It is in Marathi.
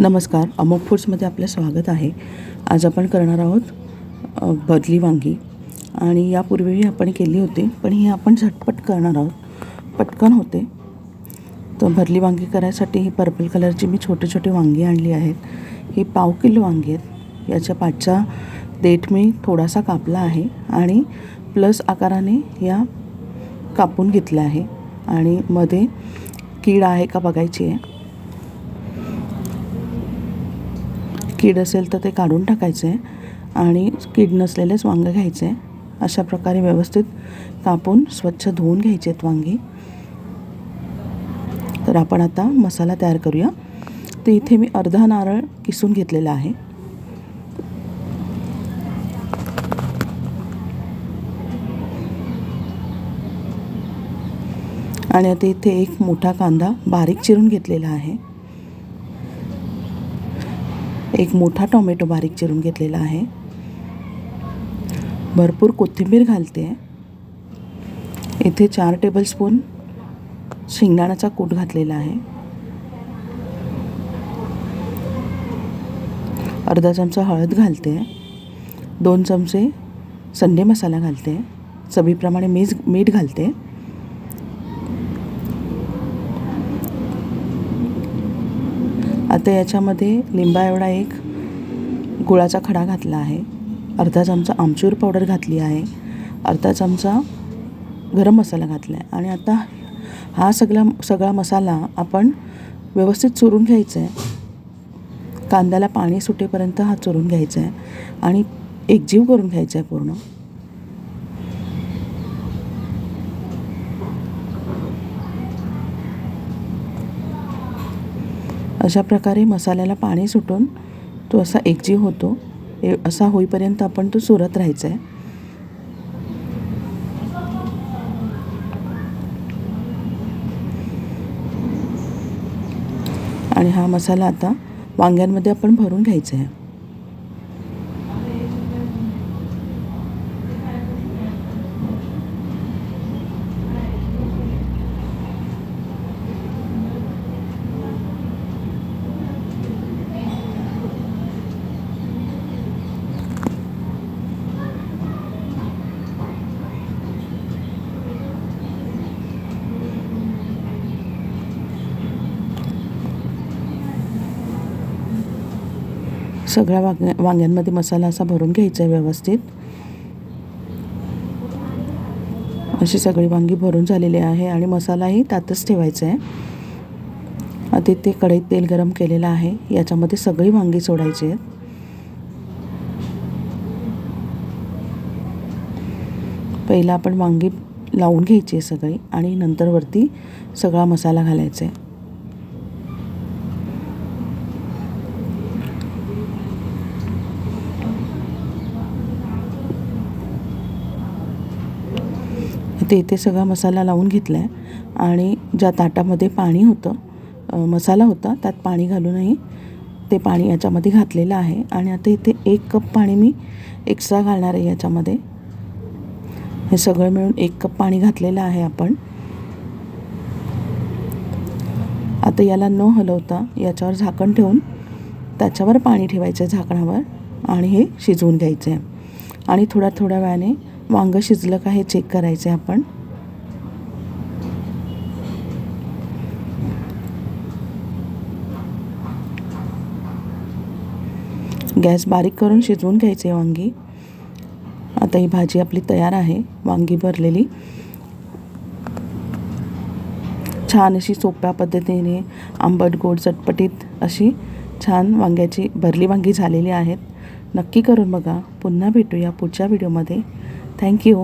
नमस्कार अमोक फूड्समध्ये आपलं स्वागत आहे. आज आपण करणार आहोत भरली वांगी. आणि यापूर्वीही आपण केली होती पण ही आपण झटपट करणार आहोत. पटकन होते. तर भरली वांगी करायसाठी ही पर्पल कलरची मी छोटे छोटे वांगी आणली आहेत. ही पाव किलो वांगी आहेत. याच्या पाठचा देठ मी थोडासा कापला आहे आणि प्लस आकाराने या कापून घेतल्या आहे. आणि मध्ये कीड आहे का बघायची आहे. कीड असेल तर ते काढून टाकायचं आहे आणि कीड नसलेलेच वांगं घ्यायचे. आहे अशा प्रकारे व्यवस्थित कापून स्वच्छ धुवून घ्यायचे आहेत वांगी. तर आपण आता मसाला तयार करूया. तर इथे मी अर्धा नारळ किसून घेतलेला आहे. आणि आता इथे एक मोठा कांदा बारीक चिरून घेतलेला आहे. एक मोठा टोमॅटो बारीक चिरून घेतलेला आहे. भरपूर कोथिंबीर घालते. आहे इथे चार टेबलस्पून शेंगदाण्याचा कूट घातलेला आहे. अर्धा चमचा हळद घालते. दोन चमचे संडे मसाला घालते. चवीप्रमाणे मीठ मीठ घालते. आता याच्यामध्ये लिंबा एवढा एक गुळाचा खडा घातला आहे. अर्धा चमचा आमचूर पावडर घातली आहे. अर्धा चमचा गरम मसाला घातला आहे. आणि आता हा सगळा सगळा मसाला आपण व्यवस्थित चुरून घ्यायचा आहे. कांद्याला पाणी सुटेपर्यंत हा चुरून घ्यायचा आहे. आणि एकजीव करून घ्यायचा आहे पूर्ण. अशा प्रकारे मसाल्याला पाणी सुटून तो असा एकजीव होतो. ए असा होईपर्यंत आपण तो चुरत राहायचा आहे आणि हा मसाला आता वांग्यांमध्ये आपण भरून घ्यायचा आहे सगळ्या वांग्या वांग्यांमध्ये मसाला असा भरून घ्यायचा आहे व्यवस्थित. अशी सगळी वांगी भरून झालेली आहे आणि मसालाही त्यातच ठेवायचा आहे. आता ते कढईत तेल गरम केलेलं आहे. याच्यामध्ये सगळी वांगी सोडायची आहेत. पहिला आपण वांगी लावून घ्यायची आहे सगळी आणि नंतर वरती सगळा मसाला घालायचा आहे. ते इथे सगळा मसाला लावून घेतला आहे आणि ज्या ताटामध्ये पाणी होतं मसाला होता त्यात पाणी घालूनही ते पाणी याच्यामध्ये घातलेलं आहे. आणि आता इथे एक कप पाणी मी एक्स्ट्रा घालणार आहे याच्यामध्ये. हे सगळं मिळून एक कप पाणी घातलेलं आहे आपण. आता याला न हलवता याच्यावर झाकण ठेवून त्याच्यावर पाणी ठेवायचं आहे झाकणावर आणि हे शिजवून घ्यायचं आहे. आणि थोड्या थोड्या वेळाने वांगं शिजलं का हे चेक करायचं आहे आपण. गॅस बारीक करून शिजवून घ्यायचे वांगी. आता ही भाजी आपली तयार आहे वांगी भरलेली. छान अशी सोप्या पद्धतीने आंबट गोड चटपटीत अशी छान वांग्याची भरली वांगी झालेली आहेत. नक्की करून बघा. पुन्हा भेटूया पुढच्या व्हिडिओमध्ये ಥ್ಯಾಂಕ್ ಯು